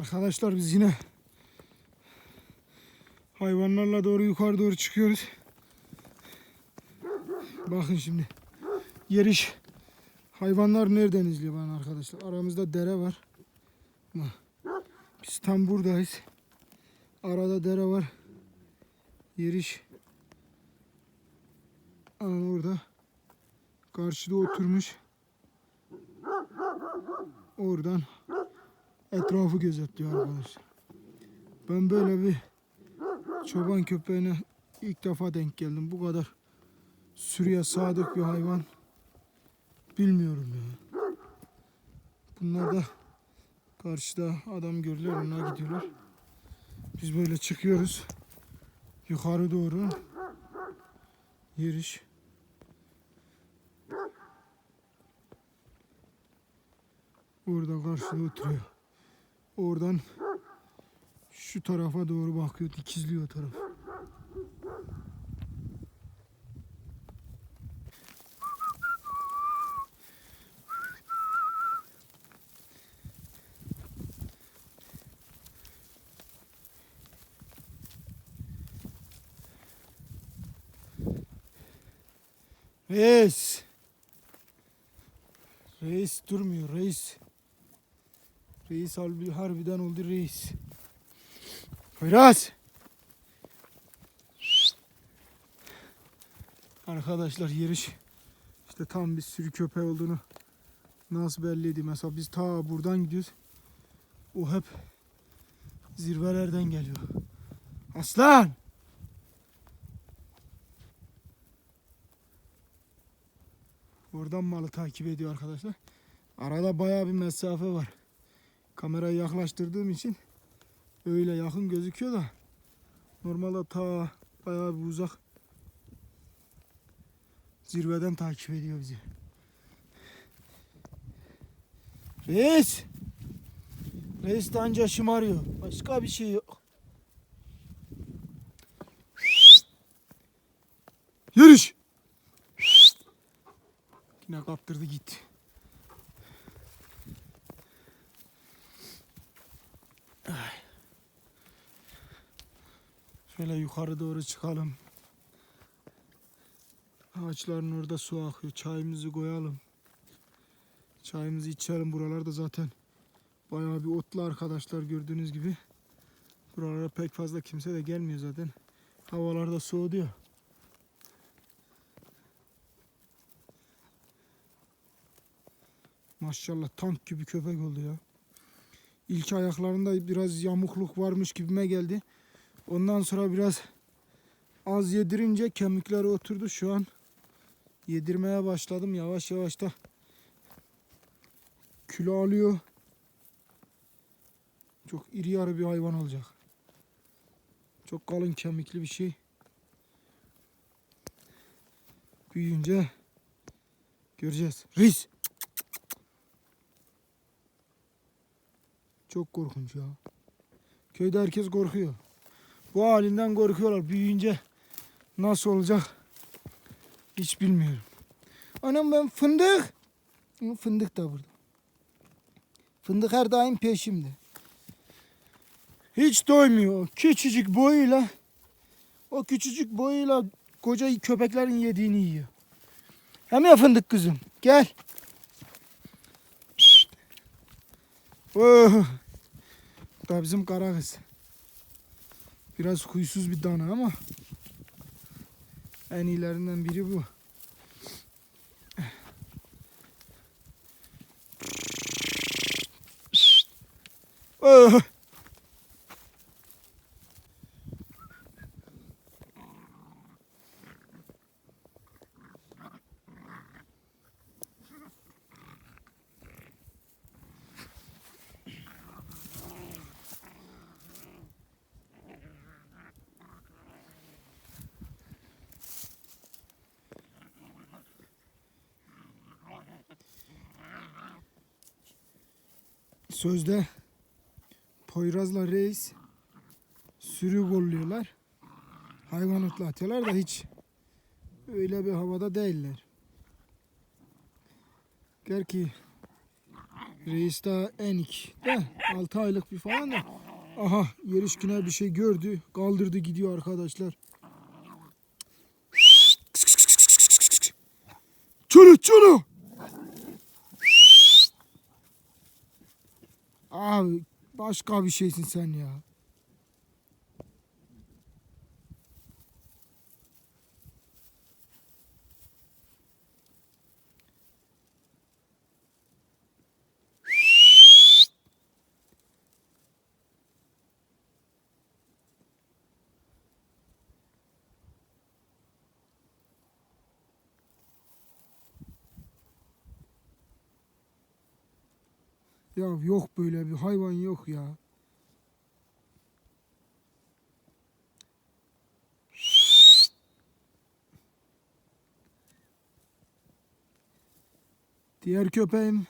Arkadaşlar biz yine hayvanlarla doğru yukarı doğru çıkıyoruz. Bakın şimdi. Yeriş hayvanlar nereden izliyor bana arkadaşlar? Aramızda dere var. Biz tam buradayız. Arada dere var. Yeriş Aa, orada. Karşıda oturmuş. Oradan etrafı gözetliyor arkadaşlar. Ben böyle bir çoban köpeğine ilk defa denk geldim. Bu kadar sürüye sadık bir hayvan bilmiyorum ya. Bunlar da karşıda adam görüyor onlar gidiyorlar. Biz böyle çıkıyoruz. Yukarı doğru. Yeriş. Orada karşıda oturuyor. Oradan şu tarafa doğru bakıyor. Dikizliyor taraf. Reis. Reis durmuyor reis. Reis harbi, harbiden oldu reis. Poyraz. Arkadaşlar yeriş işte tam bir sürü köpeği olduğunu nasıl belliydi. Mesela biz ta buradan gidiyoruz. O hep zirvelerden geliyor. Aslan! Oradan malı takip ediyor arkadaşlar. Arada bayağı bir mesafe var. Kamerayı yaklaştırdığım için öyle yakın gözüküyor da normalde ta bayağı bir uzak zirveden takip ediyor bizi. Reis! Reis de anca şımarıyor. Başka bir şey yok. Yürüş! Yine kaptırdı gitti. Şöyle yukarı doğru çıkalım. Ağaçların orada su akıyor. Çayımızı koyalım. Çayımızı içelim. Buralarda zaten bayağı bir otlu arkadaşlar gördüğünüz gibi. Buralara pek fazla kimse de gelmiyor zaten. Havalar da soğudu ya. Maşallah tank gibi köpek oldu ya. İlk ayaklarında biraz yamukluk varmış gibime geldi. Ondan sonra biraz az yedirince kemikleri oturdu. Şu an yedirmeye başladım. Yavaş yavaş da kilo alıyor. Çok iri yarı bir hayvan olacak. Çok kalın kemikli bir şey. Büyüyünce göreceğiz. Reis. Çok korkunç ya. Köyde herkes korkuyor. Bu halinden korkuyorlar. Büyüyünce nasıl olacak hiç bilmiyorum. Anam ben fındık. Fındık da burada. Fındık her daim peşimde. Hiç doymuyor. Küçücük boyuyla o küçücük boyuyla koca köpeklerin yediğini yiyor. Hem ya fındık kızım. Gel. Oh. Da bizim kara kız. Biraz huysuz bir dana ama en iyilerinden biri bu. Oh. Sözde Poyraz'la Reis sürü kolluyorlar. Hayvan otlatıyorlar da hiç öyle bir havada değiller. Gel ki Reis daha enik de 6 aylık bir falan da. Aha yerişkine bir şey gördü. Kaldırdı gidiyor arkadaşlar. Çürü çürü. Abi başka bir şeysin sen ya. Ya yok böyle bir hayvan yok ya. Diğer köpeğim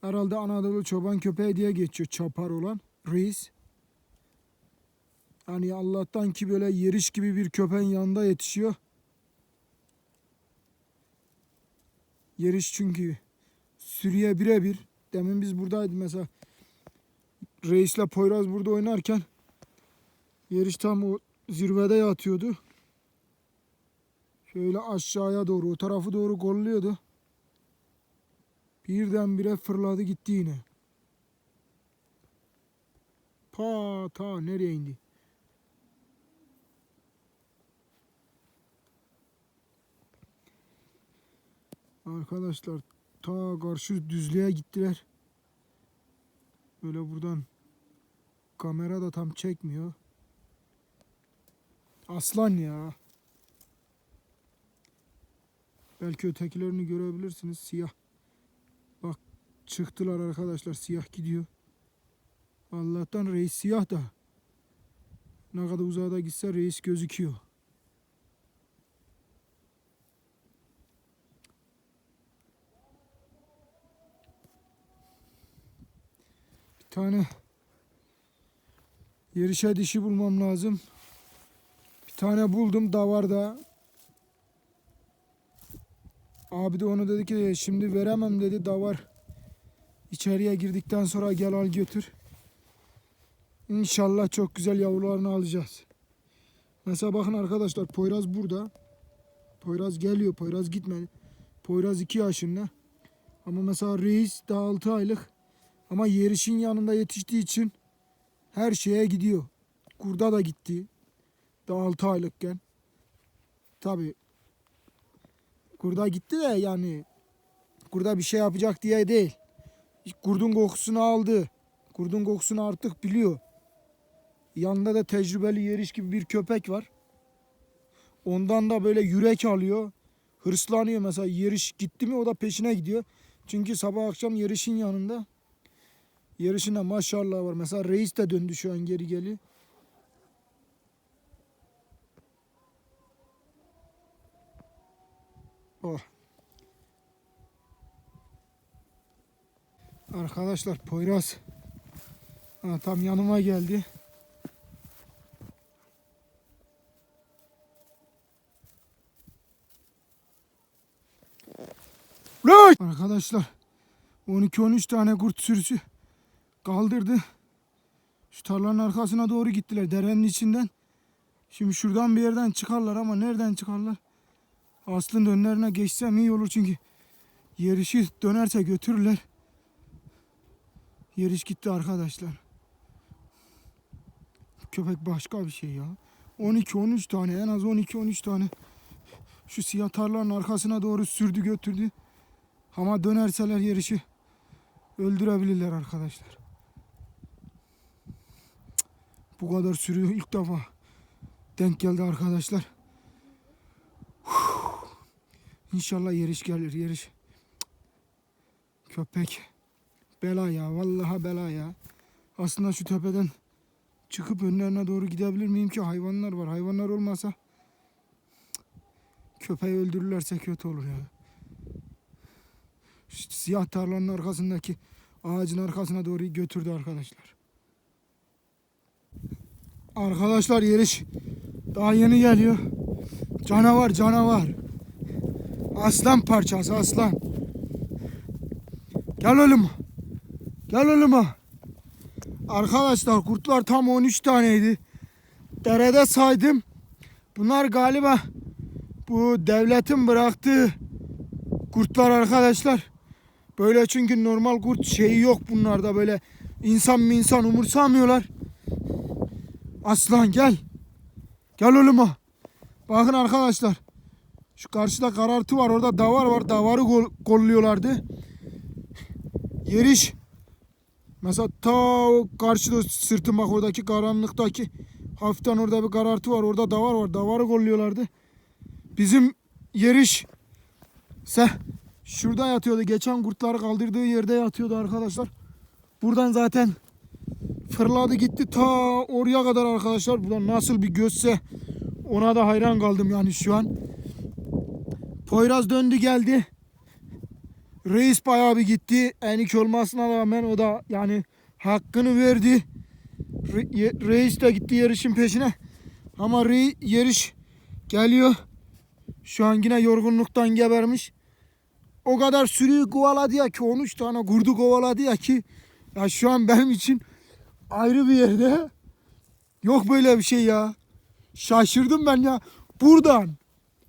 herhalde Anadolu çoban köpeği diye geçiyor çapar olan reis. Hani Allah'tan ki böyle yeriş gibi bir köpeğin yanında yetişiyor. Yeriş çünkü sürüye birebir. Demin biz buradaydık mesela. Reisle Poyraz burada oynarken Yeriş tam o zirvede yatıyordu. Şöyle aşağıya doğru o tarafı doğru kolluyordu. Birdenbire fırladı gitti yine. Pa ta nereye indi? Arkadaşlar ta karşı düzlüğe gittiler. Böyle buradan kamera da tam çekmiyor. Aslan ya. Belki ötekilerini görebilirsiniz. Siyah. Bak çıktılar arkadaşlar. Siyah gidiyor. Allah'tan reis siyah da. Ne kadar uzağa da gitse reis gözüküyor. Tane yarışa dişi bulmam lazım. Bir tane buldum davarda. Abi de onu dedi ki şimdi veremem dedi davar. İçeriye girdikten sonra gel al götür. İnşallah çok güzel yavrularını alacağız. Mesela bakın arkadaşlar Poyraz burada. Poyraz geliyor. Poyraz gitmedi. Poyraz 2 yaşında. Ama mesela Reis daha 6 aylık. Ama yerişin yanında yetiştiği için her şeye gidiyor. Kurda da gitti. Daha 6 aylıkken. Tabi kurda gitti de yani kurda bir şey yapacak diye değil. Kurdun kokusunu aldı. Kurdun kokusunu artık biliyor. Yanında da tecrübeli yeriş gibi bir köpek var. Ondan da böyle yürek alıyor. Hırslanıyor mesela yeriş gitti mi o da peşine gidiyor. Çünkü sabah akşam yerişin yanında. Yarışında maşallah var. Mesela reis de döndü şu an geri geli. Oh. Arkadaşlar Poyraz ha, tam yanıma geldi. Arkadaşlar 12-13 tane kurt sürüsü kaldırdı. Şu tarlanın arkasına doğru gittiler derenin içinden. Şimdi şuradan bir yerden çıkarlar ama nereden çıkarlar? Aslında önlerine geçsem iyi olur çünkü yerişi dönerse götürürler. Yeriş gitti arkadaşlar. Köpek başka bir şey ya. 12-13 tane en az 12-13 tane. Şu siyah tarlanın arkasına doğru sürdü götürdü. Ama dönerseler yarışı öldürebilirler arkadaşlar. Bu kadar sürü ilk defa denk geldi arkadaşlar. İnşallah yarış gelir. Cık. Köpek bela ya vallahi bela ya. Aslında şu tepeden çıkıp önlerine doğru gidebilir miyim ki hayvanlar var. Hayvanlar olmasa köpeği öldürürlerse kötü olur ya. Şu siyah tarlanın arkasındaki ağacın arkasına doğru götürdü arkadaşlar. Arkadaşlar yarış daha yeni geliyor. Canavar canavar. Aslan parçası aslan. Gel oğlum. Gel oğlum. Arkadaşlar kurtlar tam 13 taneydi. Derede saydım. Bunlar galiba bu devletin bıraktığı kurtlar arkadaşlar. Böyle çünkü normal kurt şeyi yok bunlarda böyle insan mı insan umursamıyorlar. Aslan gel. Gel oğlum. Bakın arkadaşlar. Şu karşıda karartı var. Orada davar var. Davarı gol, golluyorlardı. Yeriş. Mesela ta karşıda sırtım bak oradaki karanlıktaki hafiften orada bir karartı var. Orada davar var. Davarı golluyorlardı. Bizim yeriş se şurada yatıyordu. Geçen kurtları kaldırdığı yerde yatıyordu arkadaşlar. Buradan zaten fırladı gitti ta oraya kadar arkadaşlar. Buradan nasıl bir gözse ona da hayran kaldım yani şu an. Poyraz döndü geldi. Reis bayağı bir gitti. Enik olmasına rağmen o da yani hakkını verdi. Re- reis de gitti yarışın peşine. Ama re- yarış geliyor. Şu an yine yorgunluktan gebermiş. O kadar sürüyü kovaladı ya ki 13 tane kurdu kovaladı ya ki ya şu an benim için ayrı bir yerde. Yok böyle bir şey ya. Şaşırdım ben ya. Buradan.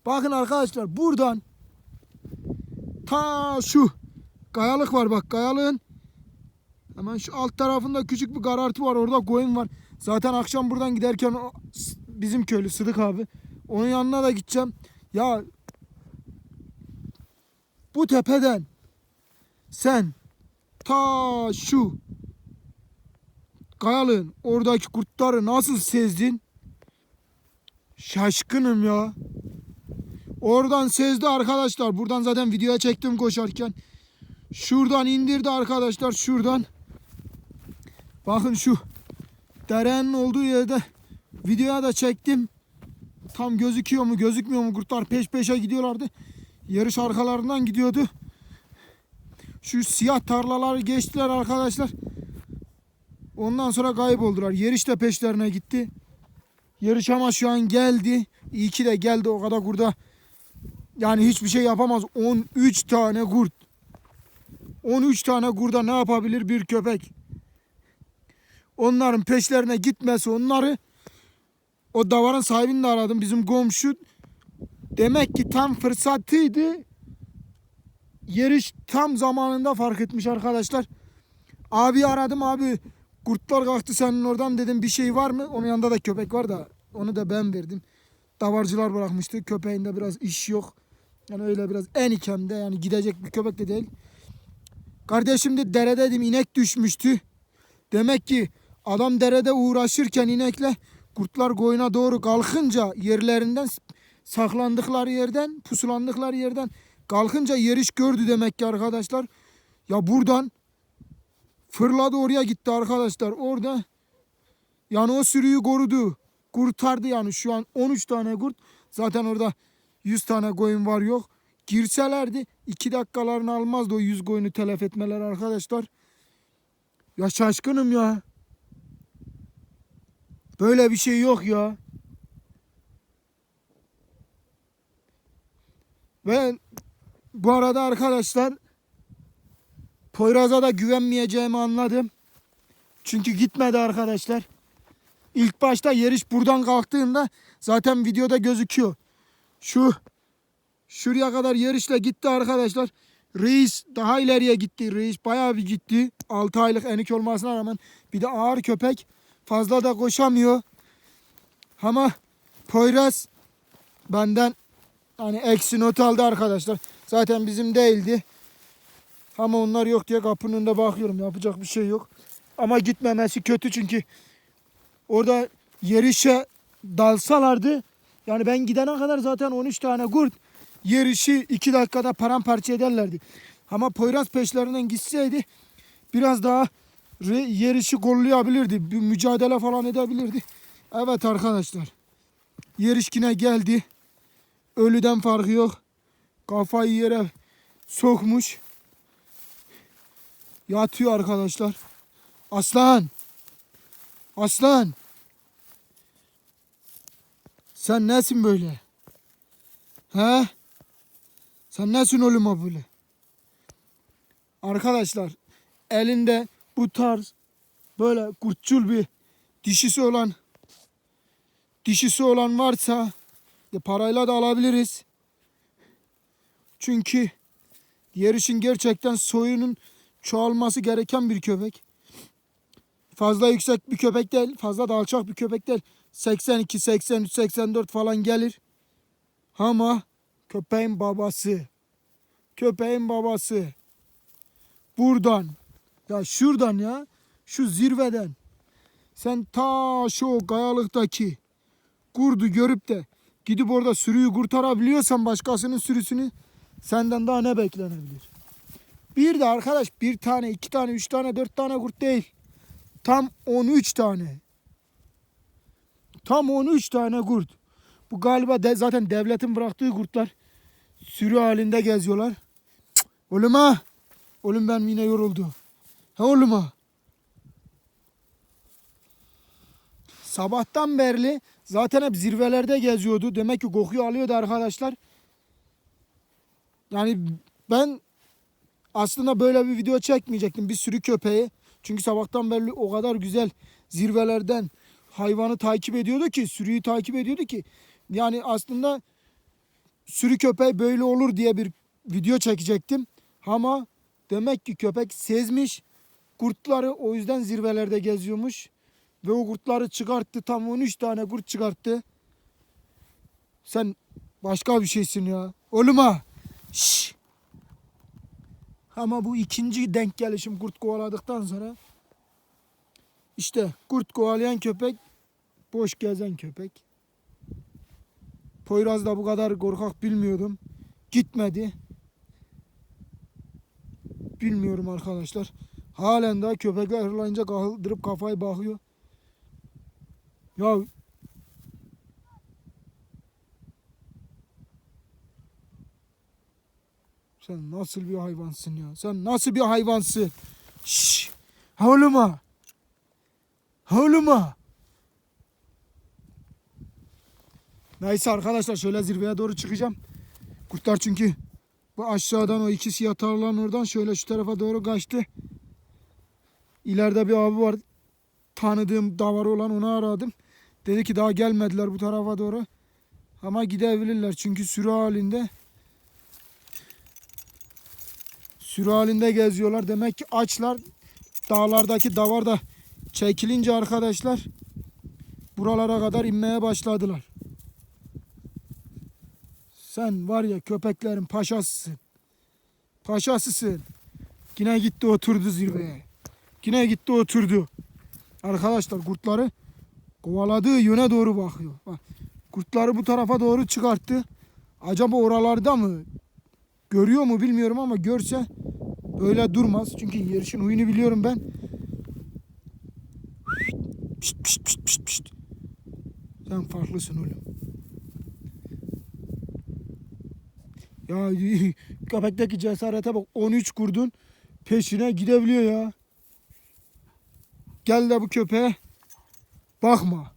Bakın arkadaşlar buradan. Ta şu. Kayalık var bak kayalığın. Hemen şu alt tarafında küçük bir karartı var. Orada koyun var. Zaten akşam buradan giderken o bizim köylü Sıdık abi. Onun yanına da gideceğim. Ya bu tepeden sen ta şu kayalığın oradaki kurtları nasıl sezdin? Şaşkınım ya. Oradan sezdi arkadaşlar. Buradan zaten videoya çektim koşarken. Şuradan indirdi arkadaşlar. Şuradan. Bakın şu derenin olduğu yerde videoya da çektim. Tam gözüküyor mu gözükmüyor mu kurtlar peş peşe gidiyorlardı. Yarış arkalarından gidiyordu. Şu siyah tarlaları geçtiler arkadaşlar. Ondan sonra kayboldular. Yarış da peşlerine gitti. Yarış ama şu an geldi. İyi ki de geldi o kadar kurda. Yani hiçbir şey yapamaz. 13 tane kurt. 13 tane kurda ne yapabilir bir köpek? Onların peşlerine gitmesi onları o davarın sahibini de aradım. Bizim komşu demek ki tam fırsatıydı. Yarış tam zamanında fark etmiş arkadaşlar. Abi aradım abi kurtlar kalktı senin oradan dedim bir şey var mı? Onun yanında da köpek var da onu da ben verdim. Davarcılar bırakmıştı. Köpeğinde biraz iş yok. Yani öyle biraz en ikemde yani gidecek bir köpek de değil. Kardeşim de derede dedim inek düşmüştü. Demek ki adam derede uğraşırken inekle kurtlar koyuna doğru kalkınca yerlerinden saklandıkları yerden pusulandıkları yerden kalkınca yeriş gördü demek ki arkadaşlar. Ya buradan fırladı oraya gitti arkadaşlar. Orada yani o sürüyü korudu. Kurtardı yani şu an 13 tane kurt. Zaten orada 100 tane koyun var yok. Girselerdi 2 dakikalarını almazdı o 100 koyunu telef etmeler arkadaşlar. Ya şaşkınım ya. Böyle bir şey yok ya. Ve bu arada arkadaşlar Poyraz'a da güvenmeyeceğimi anladım. Çünkü gitmedi arkadaşlar. İlk başta yarış buradan kalktığında zaten videoda gözüküyor. Şu şuraya kadar yarışla gitti arkadaşlar. Reis daha ileriye gitti. Reis bayağı bir gitti. 6 aylık enik olmasına rağmen bir de ağır köpek. Fazla da koşamıyor. Ama Poyraz benden hani eksi not aldı arkadaşlar. Zaten bizim değildi. Ama onlar yok diye kapının önünde bakıyorum. Yapacak bir şey yok. Ama gitmemesi kötü çünkü orada yarışa dalsalardı yani ben gidene kadar zaten 13 tane kurt yarışı 2 dakikada paramparça ederlerdi. Ama Poyraz peşlerinden gitseydi biraz daha yarışı kollayabilirdi. Bir mücadele falan edebilirdi. Evet arkadaşlar. Yarış yine geldi. Ölüden farkı yok. Kafayı yere sokmuş. Yatıyor arkadaşlar. Aslan. Aslan. Sen nesin böyle? He? Sen nesin oğlum böyle? Arkadaşlar elinde bu tarz böyle kurtçul bir dişisi olan dişisi olan varsa ya parayla da alabiliriz. Çünkü yarışın gerçekten soyunun çoğalması gereken bir köpek. Fazla yüksek bir köpek değil, fazla da alçak bir köpek değil. 82, 83, 84 falan gelir. Ama köpeğin babası. Köpeğin babası. Buradan. Ya şuradan ya. Şu zirveden. Sen ta şu kayalıktaki kurdu görüp de gidip orada sürüyü kurtarabiliyorsan başkasının sürüsünü senden daha ne beklenebilir? Bir de arkadaş bir tane, iki tane, üç tane, dört tane kurt değil. Tam 13 tane. Tam 13 tane kurt. Bu galiba de, zaten devletin bıraktığı kurtlar. Sürü halinde geziyorlar. Cık, Oğlum ha. Oğlum ben yine yoruldu. Ha oğlum ha. Sabahtan beri zaten hep zirvelerde geziyordu. Demek ki kokuyu alıyordu arkadaşlar. Yani ben aslında böyle bir video çekmeyecektim. Bir sürü köpeği. Çünkü sabahtan beri o kadar güzel zirvelerden hayvanı takip ediyordu ki, sürüyü takip ediyordu ki. Yani aslında sürü köpeği böyle olur diye bir video çekecektim. Ama demek ki köpek sezmiş. Kurtları o yüzden zirvelerde geziyormuş. Ve o kurtları çıkarttı. Tam 13 tane kurt çıkarttı. Sen başka bir şeysin ya. Oğlum ha. Şşş. Ama bu ikinci denk gelişim kurt kovaladıktan sonra işte kurt kovalayan köpek boş gezen köpek. Poyraz da bu kadar korkak bilmiyordum. Gitmedi. Bilmiyorum arkadaşlar. Halen daha köpekler hırlayınca kaldırıp kafayı bakıyor. Ya Sen nasıl bir hayvansın ya? Sen nasıl bir hayvansın? Şşş! Havluma! Havluma! Neyse arkadaşlar şöyle zirveye doğru çıkacağım. Kurtlar çünkü bu aşağıdan o ikisi yatarlan oradan şöyle şu tarafa doğru kaçtı. İleride bir abi var. Tanıdığım davarı olan onu aradım. Dedi ki daha gelmediler bu tarafa doğru. Ama gidebilirler çünkü sürü halinde. Sürü halinde geziyorlar. Demek ki açlar. Dağlardaki davar da çekilince arkadaşlar buralara kadar inmeye başladılar. Sen var ya köpeklerin paşasısın. Paşasısın. Yine gitti oturdu zirveye. Yine gitti oturdu. Arkadaşlar kurtları kovaladığı yöne doğru bakıyor. Bak, kurtları bu tarafa doğru çıkarttı. Acaba oralarda mı? Görüyor mu bilmiyorum ama görse öyle durmaz. Çünkü yarışın huyunu biliyorum ben. Pişt, pişt, pişt, pişt, pişt. Sen farklısın oğlum. Ya köpekteki cesarete bak. 13 kurdun peşine gidebiliyor ya. Gel de bu köpeğe bakma.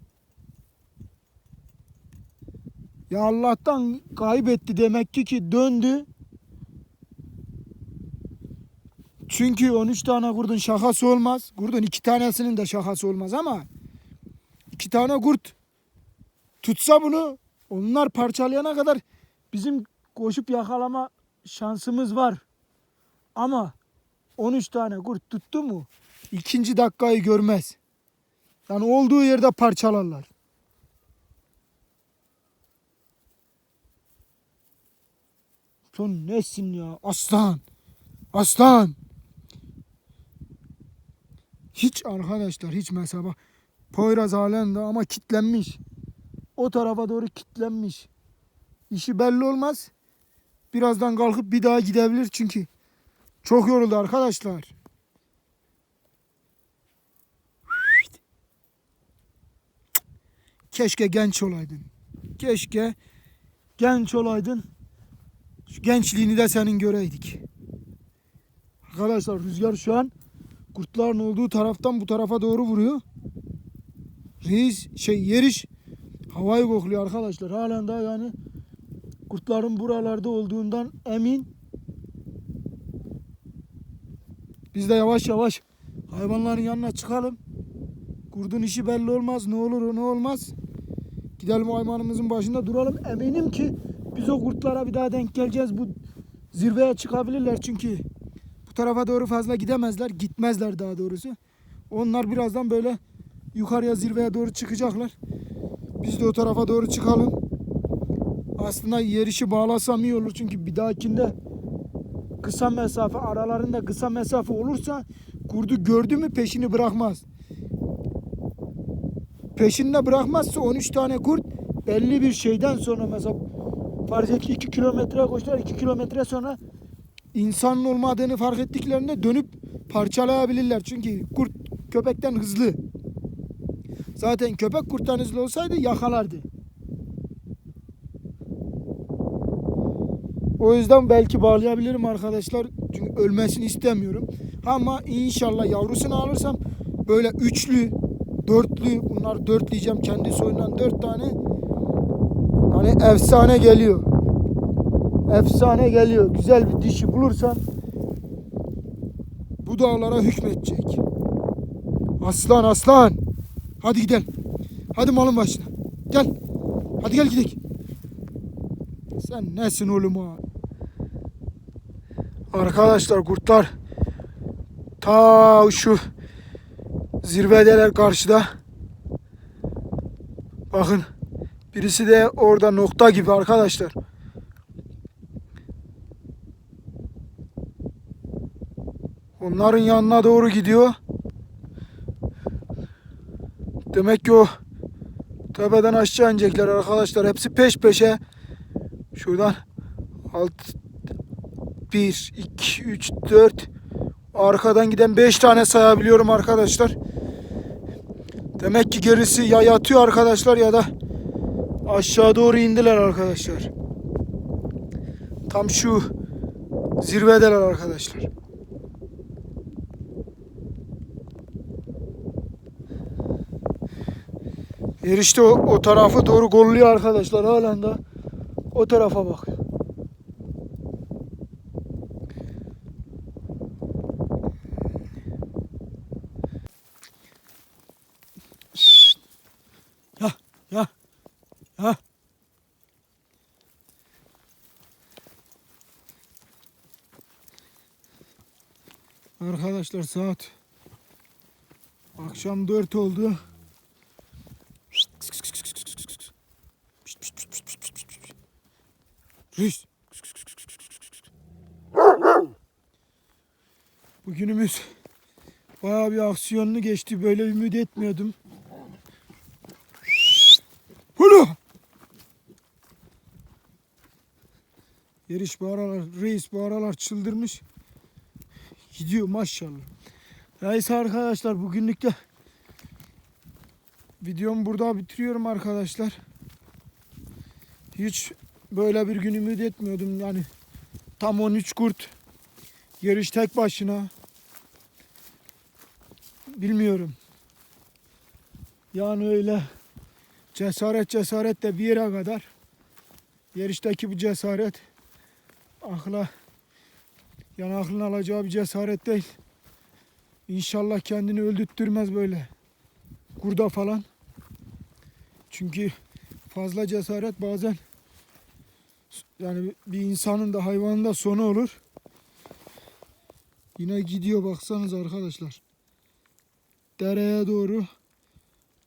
Ya Allah'tan kaybetti demek ki ki döndü. Çünkü 13 tane kurdun şakası olmaz. Kurdun iki tanesinin de şakası olmaz ama iki tane kurt tutsa bunu onlar parçalayana kadar bizim koşup yakalama şansımız var. Ama 13 tane kurt tuttu mu ikinci dakikayı görmez. Yani olduğu yerde parçalarlar. Sen nesin ya? Aslan. Aslan. Hiç arkadaşlar hiç mesela bak. Poyraz halen de ama kitlenmiş. O tarafa doğru kitlenmiş. İşi belli olmaz. Birazdan kalkıp bir daha gidebilir çünkü. Çok yoruldu arkadaşlar. Keşke genç olaydın. Keşke genç olaydın. Şu gençliğini de senin göreydik. Arkadaşlar rüzgar şu an kurtların olduğu taraftan bu tarafa doğru vuruyor. Reis şey yeriş havayı kokluyor arkadaşlar. Halen daha yani kurtların buralarda olduğundan emin. Biz de yavaş yavaş hayvanların yanına çıkalım. Kurdun işi belli olmaz. Ne olur ne olmaz. Gidelim hayvanımızın başında duralım. Eminim ki biz o kurtlara bir daha denk geleceğiz. Bu zirveye çıkabilirler çünkü tarafa doğru fazla gidemezler. Gitmezler daha doğrusu. Onlar birazdan böyle yukarıya zirveye doğru çıkacaklar. Biz de o tarafa doğru çıkalım. Aslında yer işi bağlasam iyi olur çünkü bir dahakinde kısa mesafe aralarında kısa mesafe olursa kurdu gördü mü peşini bırakmaz. Peşinde bırakmazsa 13 tane kurt belli bir şeyden sonra mesela farz et ki 2 kilometre koştular 2 kilometre sonra insanın olmadığını fark ettiklerinde dönüp parçalayabilirler. Çünkü kurt köpekten hızlı. Zaten köpek kurttan hızlı olsaydı yakalardı. O yüzden belki bağlayabilirim arkadaşlar. Çünkü ölmesini istemiyorum. Ama inşallah yavrusunu alırsam böyle üçlü, dörtlü, bunlar dörtleyeceğim kendi soyundan dört tane. Hani efsane geliyor. Efsane geliyor. Güzel bir dişi bulursam bu dağlara hükmedecek. Aslan aslan. Hadi gidelim. Hadi malın başına. Gel. Hadi gel gidelim. Sen nesin oğlum ha? Arkadaşlar kurtlar ta şu zirvedeler karşıda. Bakın birisi de orada nokta gibi arkadaşlar. Onların yanına doğru gidiyor. Demek ki o tepeden aşağı inecekler arkadaşlar. Hepsi peş peşe. Şuradan alt 1, 2, 3, 4 arkadan giden 5 tane sayabiliyorum arkadaşlar. Demek ki gerisi ya yatıyor arkadaşlar ya da aşağı doğru indiler arkadaşlar. Tam şu zirvedeler arkadaşlar. Yer işte o, o tarafı doğru golluyor arkadaşlar halen de o tarafa bakıyor. Ya ya ya. Arkadaşlar saat akşam 4 oldu. Bugünümüz bayağı bir aksiyonlu geçti. Böyle ümit etmiyordum. Hulu. Yeriş bu aralar, reis bu aralar çıldırmış. Gidiyor maşallah. Neyse arkadaşlar bugünlük de videomu burada bitiriyorum arkadaşlar. Hiç böyle bir gün ümit etmiyordum yani. Tam 13 kurt. Yarış tek başına. Bilmiyorum. Yani öyle cesaret cesaret de bir yere kadar. Yarıştaki bu cesaret akla yani aklın alacağı bir cesaret değil. İnşallah kendini öldürtmez böyle. Kurda falan. Çünkü fazla cesaret bazen yani bir insanın da hayvanın da sonu olur. Yine gidiyor baksanız arkadaşlar. Dereye doğru.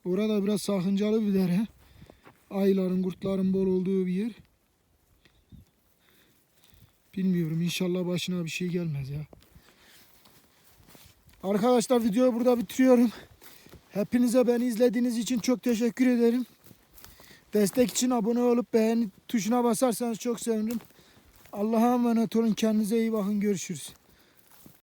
Orada biraz sakıncalı bir dere. Ayların, kurtların bol olduğu bir yer. Bilmiyorum inşallah başına bir şey gelmez ya. Arkadaşlar videoyu burada bitiriyorum. Hepinize beni izlediğiniz için çok teşekkür ederim. Destek için abone olup beğeni tuşuna basarsanız çok sevinirim. Allah'a emanet olun. Kendinize iyi bakın. Görüşürüz.